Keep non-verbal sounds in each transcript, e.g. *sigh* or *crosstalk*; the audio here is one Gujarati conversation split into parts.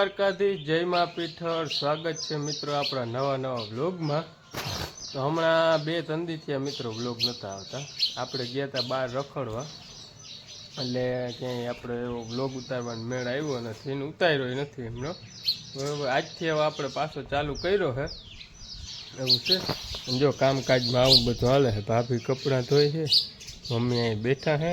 દ્વારકાધીશ, જય મા પીઠળ. સ્વાગત છે મિત્રો આપણા નવા નવા વ્લોગમાં. તો હમણાં બે તંદી થયા મિત્રો વ્લોગ નહોતા આવતા. આપણે ગયા હતા બહાર રખડવા. એટલે ક્યાંય આપણે એવો વ્લોગ ઉતારવાનો મેળ આવ્યો નથી સીન ઉતાર્યો નથી એમનો. બરાબર આજથી હવે આપણે પાછો ચાલુ કર્યો છે એવું છે. જો કામકાજમાં આવું બધું હાલે છે ભાભી કપડાં ધોઈ છે મમ્મી અહીં બેઠા ને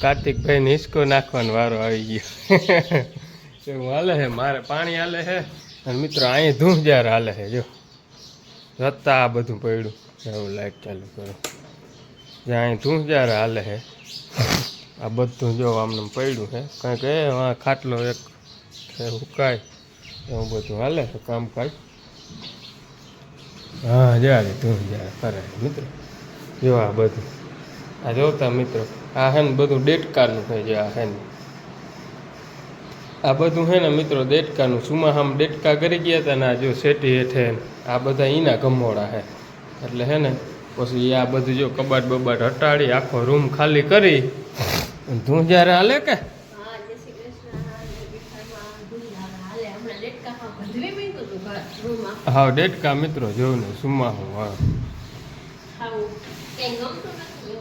કાર્તિકભાઈને હિસકો નાખવાનો વારો આવી ગયો. *laughs* એવું હાલે છે? મારે પાણી હાલે છે? અને મિત્રો, અહીં ધૂમ જ્યારે હાલે છે, જો. રત્તા આ બધું પડ્યું. એવું લાઈટ ચાલુ કરો. જ્યાં અહીં ધૂમ જ્યારે હાલે છે, આ બધું જો આમને પડ્યું છે. કંઈક એ, આ ખાટલો એક હુકાય. એવું બધું હાલે છે, કામકાજ. હા જ્યારે ધૂમ જ્યારે કરે મિત્રો. જો આ બધું. આ જોતા મિત્રો, આ હે ને બધું ડેટકારનું થઈ જે આ હે ને. આ બધું હે ને મિત્રો દેટકાનું સુમાહામ દેટકા કરી ગયા હતા ને આ જો શેટી હેઠે આ બધા ઈના ગમોડા હે. એટલે હે ને પછી આ બધું જો કબાટ બબાટ હટાડી આખો રૂમ ખાલી કરી. તું જ્યારે હાલે કે? હા, ડેટકા મિત્રો જોઉં ને સુમાહું હા.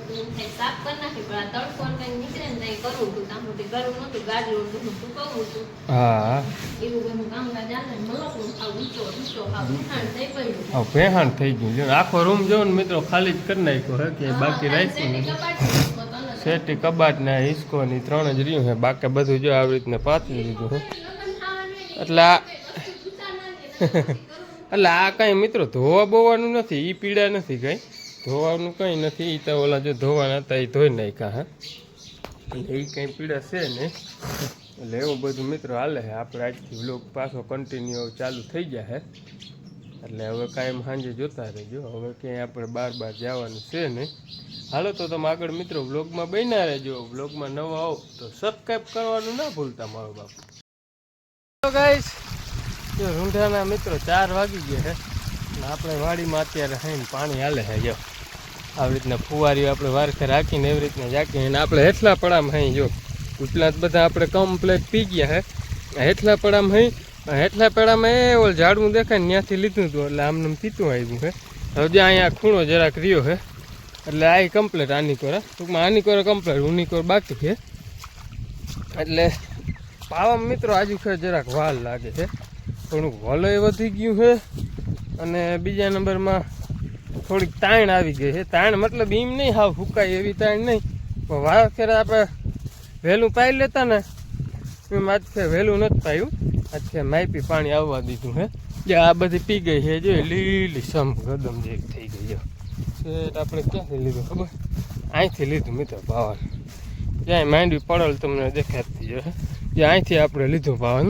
કંઈ. એવું થાય સાફ કરી નાખી, પણ આ તડકો કંઈ નીકળે ને એ કરવું હતું. ત્યાં સુધી કરવું નતું. ગાડલું ને બધું કહું હતું. હા એવું બધું હાલે ને મલકનું ખાવ, ઊંચો, ઊંચો ખાવ. ઉઠાણ થઈ પડ્યું. હવે ભેહાણ થઈ ગયું જો આખો રૂમ જો ને મિત્રો ખાલી જ કરી નાખ્યો હે કે બાકી રાખ્યું. શેટી કબાટ ને હિસકો ની ત્રણ જ રહ્યું છે બાકી બધું જો આવી રીતને પાથરી દીધું નહીં. એટલે આ. *laughs* એટલે આ કાંઈ મિત્રો ધોવા બોવાનું નથી એ પીડા નથી કાંઈ ધોવાનું કંઈ નથી એ તો ઓલા જો ધોવાના હતા એ ધોઈ નાખ્યા, હા. એટલે એ કંઈ પીડા છે નહીં એટલે એવું બધું મિત્રો હાલે છે. આપણે આજથી વ્લોગ પાછો કન્ટિન્યુ ચાલુ થઈ ગયા છે. એટલે હવે કાયમ સાંજે જોતા રહેજો. હવે ક્યાંય આપણે બાર બાર જવાનું છે નહીં હાલો તો તમે આગળ મિત્રો વ્લોગમાં બન્યા રહેજો. વ્લોગમાં નવા આવો તો સબસ્ક્રાઈબ કરવાનું ના ભૂલતા મારો બાપ. તો ગાઈસ જો રૂંઢાના મિત્રો ચાર વાગી ગયા છે. અને આપણે વાડીમાં અત્યારે હઈને પાણી હાલે છે. જો. આવી રીતના ફુવારીઓ આપણે વારખે રાખીને એવી રીતના જાકીને અને આપણે હેઠલા પડામાં હઈ જો. ઉપલા તો બધા આપણે કમ્પ્લેટ પી ગયા આ હેઠલા પડામાં હઈ હેઠલા પડામાં એ ઓલ ઝાડવું દેખાય ને ત્યાંથી લીધું હતું એટલે આમને પીતું આવ્યું છે હવે જે અહીંયા ખૂણો જરાક રહ્યો છે એટલે આ કમ્પ્લેટ આની કોરા ટૂંકમાં આની કોરા કમ્પ્લેટ ઉની કોર બાકી છે એટલે પાવામાં મિત્રો આજુ ખે જરાક વાલ લાગે છે. થોડુંક વલય વધી ગયું છે અને બીજા નંબરમાં થોડીક તાણ આવી ગઈ છે. તાણ મતલબ એમ નહીં હાવ ફૂકાય એવી તાણ નહીં. પણ વાર ફેર આપણે વહેલું પાઈ લેતા ને, એમ આજે વહેલું નથી પાયું. આજે માઇપી પાણી આવવા દીધું હે. જે આ બધી પી ગઈ છે જો લીલી સમ ગદમ જેવી થઈ ગઈ જો શેઠ આપણે ક્યાંથી લીધું ખબર? અહીંથી લીધું મિત્ર પાવન. ક્યાંય માંડવી પડેલ તમને દેખાતી જો જે અહીંથી આપણે લીધું પાવન.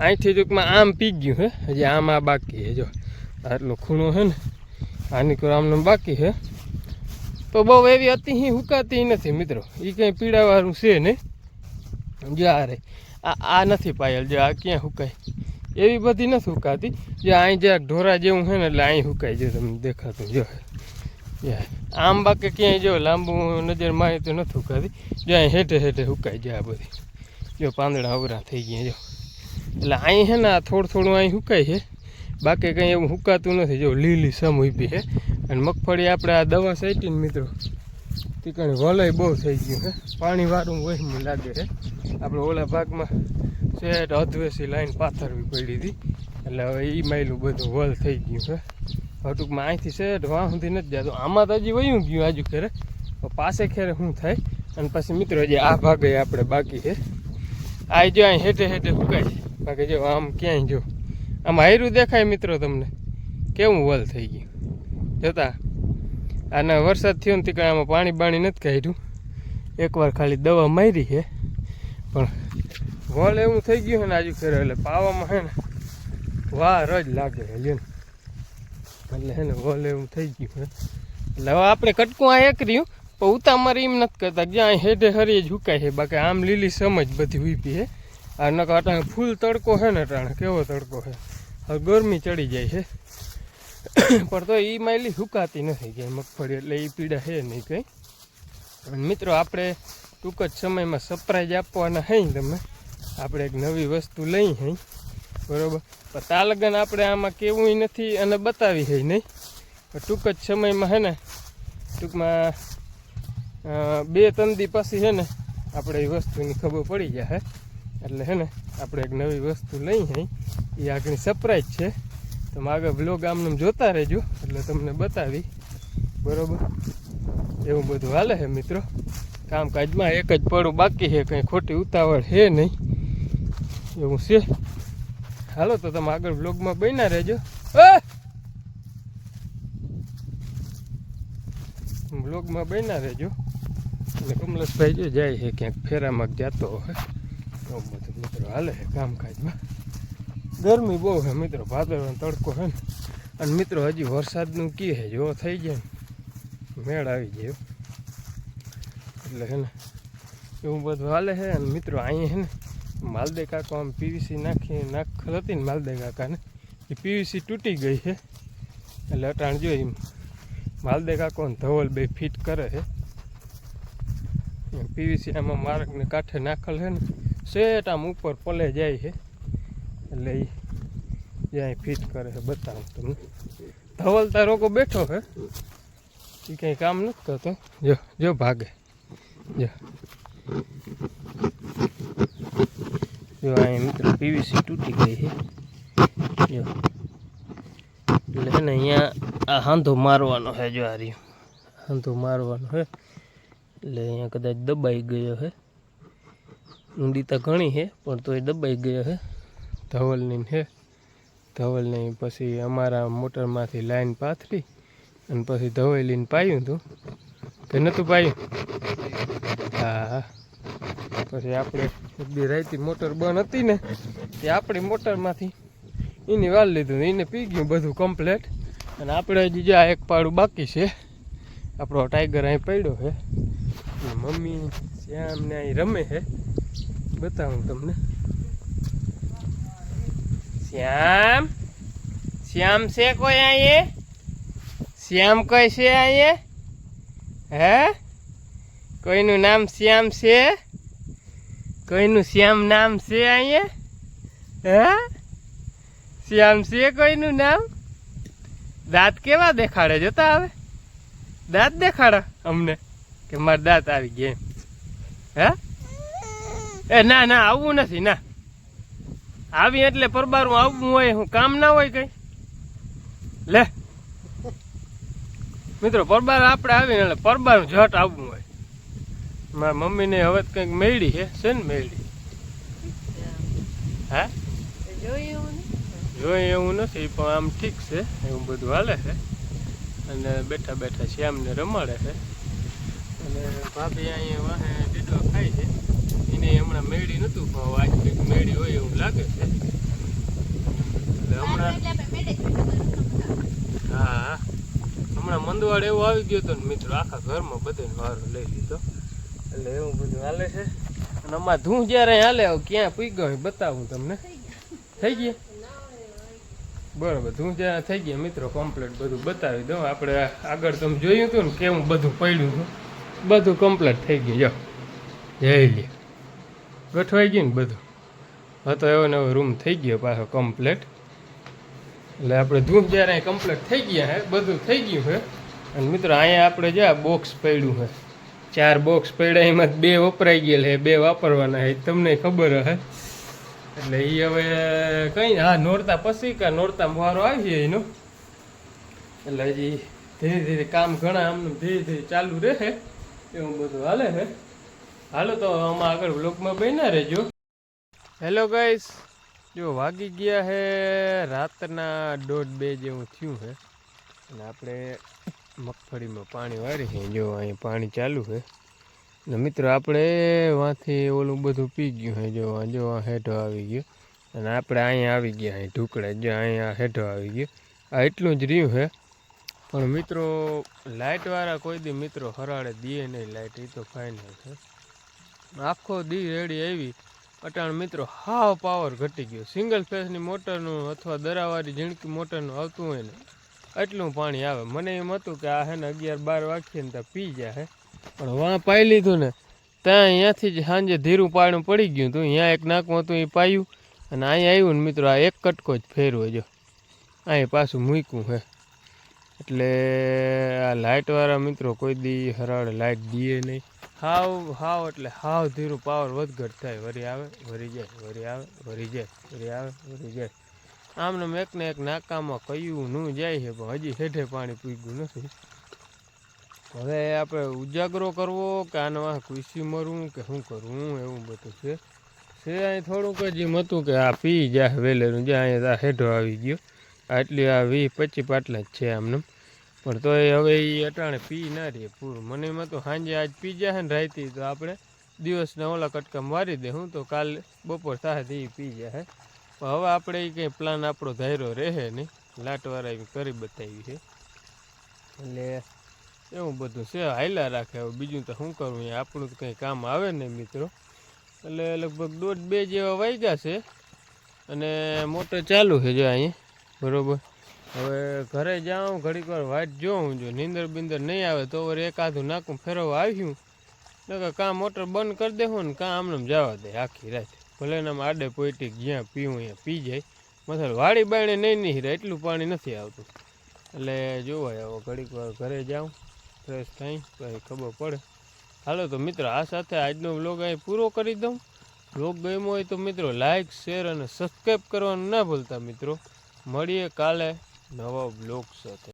અહીંથી ટૂંકમાં આમ પી ગયું હે. હજી આમ આ બાકી છે, જો. આટલો ખૂણો છે ને આની કોઈ બાકી છે. તો બહુ એવી અતિ હુકાતી નથી મિત્રો. એ કંઈ પીડાવાળું છે નહીં જો આ રે. આ આ નથી પાયલ, જો આ ક્યાં હુકાય? એવી બધી નથી હુકાતી. જે અહીં જ્યાં ઢોરા જેવું છે ને એટલે અહીં હુકાય છે તમને દેખાતું. જો. આમ બાકી ક્યાંય જો લાંબુ નજર મારી તો નથી હુકાતી. જો અહીં હેઠે હેઠે હુકાય છે આ બધી. જો પાંદડા અવરા થઈ ગયા, જો. એટલે અહીં છે ને આ થોડું થોડું અહીં હુકાય છે. બાકી કંઈ એવું હુકાતું નથી. જો લીલી સમ ઊભી છે અને મગફળી આપણે આ દવા સાઈટીને મિત્રો ટીકણ વલય બહુ થઈ ગયું છે પાણી વાળું વહેમું લાગે છે આપણે ઓલા ભાગમાં શેઠ અધવેસી લાઈન પાથરવી પડી હતી. એટલે હવે એ માયલું બધું વલ થઈ ગયું છે હવે ટૂંકમાં અહીંથી શેઠ વાં સુધી નથી જતું. આમાં તો હજી વયું ગયું આજુ ખેરે પાસે ખેરે શું થાય? અને પછી મિત્રો હજી આ ભાગે આપણે બાકી છે આ જો અહીં હેઠે હેઠે હુકાય. બાકી જો આમ ક્યાંય જો. આમ હાયરું દેખાય મિત્રો તમને. કેવું વલ થઈ ગયું. જોતા, આના વરસાદ થયો ને તીકડે આમાં પાણી બાણી નથી કાઢ્યું. એકવાર ખાલી દવા મારી છે પણ વલ એવું થઈ ગયું છે ને આજુ ખેરે એટલે પાવામાં છે ને વાર જ લાગે ને. એટલે હે ને વલ એવું થઈ ગયું છે એટલે હવે આપણે કટકું આ એક રહ્યું, પણ ઉતામારે એમ નથી કરતા. જ્યાં હેઠે હરીએ ઝુકાય છે બાકી આમ લીલી સમજ બધી ઉપી છે આ નકા અટાણે ફૂલ તડકો છે ને અટાણે, કેવો તડકો છે હવે ગરમી ચડી જાય છે. પણ તો એ માયલી સુકાતી નથી કે મગફળી એટલે એ પીડા છે નહીં કંઈ. મિત્રો, આપણે ટૂંક જ સમયમાં સરપ્રાઈઝ આપવાના હે તમે આપણે એક નવી વસ્તુ લઈ હઈ બરોબર? પણ તા લગન આપણે આમાં કેવું નથી અને બતાવી હઈ નહીં. ટૂંક જ સમયમાં હે ને, ટૂંકમાં બે ત્રણ દી પછી છે ને, આપણે એ વસ્તુની ખબર પડી જાય એટલે છે ને, આપણે એક નવી વસ્તુ લઈ હઈ એ આગળ સરપ્રાઈઝ છે. તમે આગળ બ્લોગ આમને જોતા રહેજો. એટલે તમને બતાવી. બરોબર? એવું બધું હાલે છે મિત્રો. કામકાજમાં એક જ પડું બાકી છે. કંઈ ખોટી ઉતાવળ છે નહીં. એવું છે. હાલો, તો તમે આગળ બ્લોગમાં બન્યા રહેજો! બ્લોગમાં બન્યા રહેજો. અને કમલેશભાઈ જો જાય છે ક્યાંક ફેરામાં જતો હોય એવું બધું મિત્રો હાલે છે કામકાજમાં. ગરમી બહુ છે મિત્રો, ભાદરવાનો તડકો છે ને. અને મિત્રો, હજી વરસાદનું કી છે? જો થઈ જાય ને, મેળ આવી જાય એટલે છે ને, એવું બધું હાલે છે અને મિત્રો, અહીંયા છે ને, માલદે કાકો આમ પીવીસી નાખી નાખલ હતી ને માલદે કાકાને, એ પીવીસી તૂટી ગઈ છે. એટલે અટાણ જો એમ, માલદે કાકો ધવલ બે ફિટ કરે છે. પીવીસી આમાં માર્ગને કાંઠે નાખેલ છે ને સેટ આમ ઉપર પલે જાય છે. એટલે એ જ્યાં ફિટ કરે છે, બતાવું તમને. ધવલતા રોકો બેઠો હે. એ કંઈ કામ નથી કરતો. જો જો ભાગે. જો. જો અહીં મિત્રો પીવીસી તૂટી ગઈ છે. જો. એટલે છે ને અહીંયા આ હાંધો મારવાનો છે જો આ રહ્યો. હાંધો મારવાનો છે. એટલે અહીંયા કદાચ દબાઈ ગયો છે. ઊંડી તો ઘણી છે, પણ તોય દબાઈ ગયો છે. ધવલની છે ધવલની પછી અમારા મોટરમાંથી લાઈન પાથરી અને પછી ધવેલીને પાયું હતું કે નહોતું પાયું? હા પછી આપણે એક દી રાઈતી મોટર બંધ હતી ને તે આપણી મોટરમાંથી એની વાલ લીધું એને પી ગયું બધું કમ્પ્લેટ અને આપણે હજી જ્યાં એક પાડું બાકી છે. આપણો ટાઈગર અહીં પડ્યો છે. મમ્મી શ્યામને અહીં રમે છે. બતાવું તમને. શ્યામ? શ્યામ છે કોઈ અહીંયા? શ્યામ કોઈ છે અહીંયા? હે? કોઈનું નામ શ્યામ છે? કોઈનું શ્યામ નામ છે અહીંયા? હે? શ્યામ છે કોઈનું નામ? દાંત કેવા દેખાડે જોતા હવે દાંત દેખાડો અમને કે મારા દાંત આવી ગયા હે? એ ના ના આવવું નથી, ના. આવી એટલે પરબારું આવવું હોય, હું કામ ના હોય કઈ. લે. મિત્રો, પરબાર આપણે આવીને એટલે પરબારું જટ આવવું હોય. મારા મમ્મીને હવે કંઈક મેળી છે છે ને મેળી? હા? જોઈએ એવું નથી, પણ આમ ઠીક છે, એવું બધું હાલે છે. અને બેઠા બેઠા શ્યામને રમાડે છે. અને ભાભી અહીંયા વાહે દીડો ખાય છે. એને હમણાં મેળી નહોતું પણ આજ કંઈક મેળી હોય એવું લાગે છે. એટલે હમણાં હા હમણાં મંદવાડ એવો આવી ગયો હતો ને મિત્રો આખા ઘરમાં બધાને વારો લઈ લીધો. એટલે એવું બધું હાલે છે. અને અમારે ધૂં જ્યારે હાલે ક્યાં પી ગયો બતાવું તમને. થઈ ગયા. બરોબર ધૂં જ્યાં થઈ ગયા મિત્રો કમ્પ્લીટ બધું બતાવી દઉં. આપણે આગળ તમે જોયું હતું ને કેવું બધું પડ્યું હતું. બધું કમ્પ્લીટ થઈ ગયું. જો જય લે ગોઠવાઈ ગયું ને બધું? હતો એવો ને એવો રૂમ થઈ ગયો પાછો કમ્પ્લેટ એટલે આપણે ધૂપ જ્યારે કમ્પ્લેટ થઈ ગયા હે, બધું થઈ ગયું છે અને મિત્રો, અહીંયા આપણે જે બોક્સ પડ્યું છે ચાર બોક્સ પડ્યા, એમાં બે વપરાઈ ગયેલા છે બે વાપરવાના છે તમને ખબર હે? એટલે એ હવે કંઈ હા, નોરતા પછી કા, નોરતા મોહારો આવી એનો. એટલે હજી ધીરે ધીરે કામ ઘણા આમને ધીરે ધીરે ચાલુ રહે, એવું બધું હાલે છે હાલો તો આમાં આગળ વ્લોગમાં બન્યા રહેજો. હેલો ગાઈસ જો વાગી ગયા હે રાતના દોઢ બે જેવું થયું છે અને આપણે મગફળીમાં પાણી વાળી છે જો અહીં પાણી ચાલુ છે ને મિત્રો આપણે વાંથી ઓલું બધું પી ગયું છે જો જો હેઠો આવી ગયો. અને આપણે અહીંયા આવી ગયા અહીં ઢુકડા જો અહીંયા હેઠો આવી ગયો. આ એટલું જ રહ્યું છે પણ મિત્રો લાઇટવાળા કોઈ દી મિત્રો હરાળે દે નહીં. લાઇટ એ તો ફાઇનલ છે આખો દી રેડી આવી. અટાણ મિત્રો, હાવ પાવર ઘટી ગયો. સિંગલ ફેસની મોટરનું અથવા દરાવાળી ઝીણકી મોટરનું આવતું હોય ને, એટલું પાણી આવે. મને એમ હતું કે આ હે ને અગિયાર બાર વાગીએ ને ત્યાં પી જાય પણ વાં પાઈ લીધું ને, ત્યાં અહીંયાથી જ સાંજે ધીરું પાણી પડી ગયું. હતું અહીંયા એક નાકમાં હતું, એ પાયું. અને અહીંયા આવ્યું ને મિત્રો, આ એક કટકો જ ફેરવો જો. અહીં પાછું મૂક્યું હે. એટલે આ લાઇટવાળા મિત્રો કોઈ દી હરાળ લાઇટ દીએ નહીં. હાવ હાવ એટલે હાવ ધીરું પાવર વધઘટ થાય. વરી આવે, વરી જાય, વરી આવે, વરી જાય, વરી આવે, વરી જાય. આમને મેં ને એક નાકામાં કયું નું જાય છે, પણ હજી હેઠે પાણી પીગું નથી. હવે આપણે ઉજાગરો કરવો કે આના ખુશી મરવું કે શું કરવું એવું બધું છે. છે અહીં થોડુંક જ એમ હતું કે આ પી જાય વેલેરું જ્યાં અહીંયા હેઠો આવી ગયો. આટલી આ વીસ પચીસ પાટલા જ છે આમને પણ તોય હવે એ અટાણે પી ના રે પૂરું. મને એમાં તો સાંજે આજ પી જાય ને રાયતી, તો આપણે દિવસના ઓલા કટકા મારી દે. તો કાલે બપોર થાય એ પી જાય પણ હવે આપણે એ કંઈ પ્લાન આપણો ધાર્યો રહે નહીં. લાટવાળા એ કરી બતાવી છે. એટલે એવું બધું છે. હાયલા રાખે. હવે બીજું તો શું કરવું એ આપણું તો કંઈ કામ આવે ને મિત્રો. એટલે લગભગ દોઢ બે જેવા વાગ્યા છે. અને મોટર ચાલુ છે જો અહીંયા. બરોબર. હવે ઘરે જાઉં, ઘડીક વાર વાટ જોઉં, જો નીંદર બિંદર નહીં આવે તો વળી એકાદું નાકું ફેરવવા આવ્યું. નકર કાં મોટર બંધ કરી દેવું ને કાં આમને આમ જવા દે આખી રાત. ભલે ને આડે પોઈટી જ્યાં પીવું ત્યાં પી જાય. મતલબ વાડી બાયણે નહીં નહીં રહે એટલું પાણી નથી આવતું. એટલે જોવાય હવે ઘડીક વાર ઘરે જાઉં ફ્રેશ થઈ પછી ખબર પડે. હાલો તો મિત્રો, આ સાથે આજનો વ્લોગ અહીં પૂરો કરી દઉં. વ્લોગ ગમ્યો હોય તો મિત્રો લાઇક શેર અને સબસ્ક્રાઈબ કરવાનું ના ભૂલતા મિત્રો. મળીએ કાલે. નવા બ્લોગ સાથે.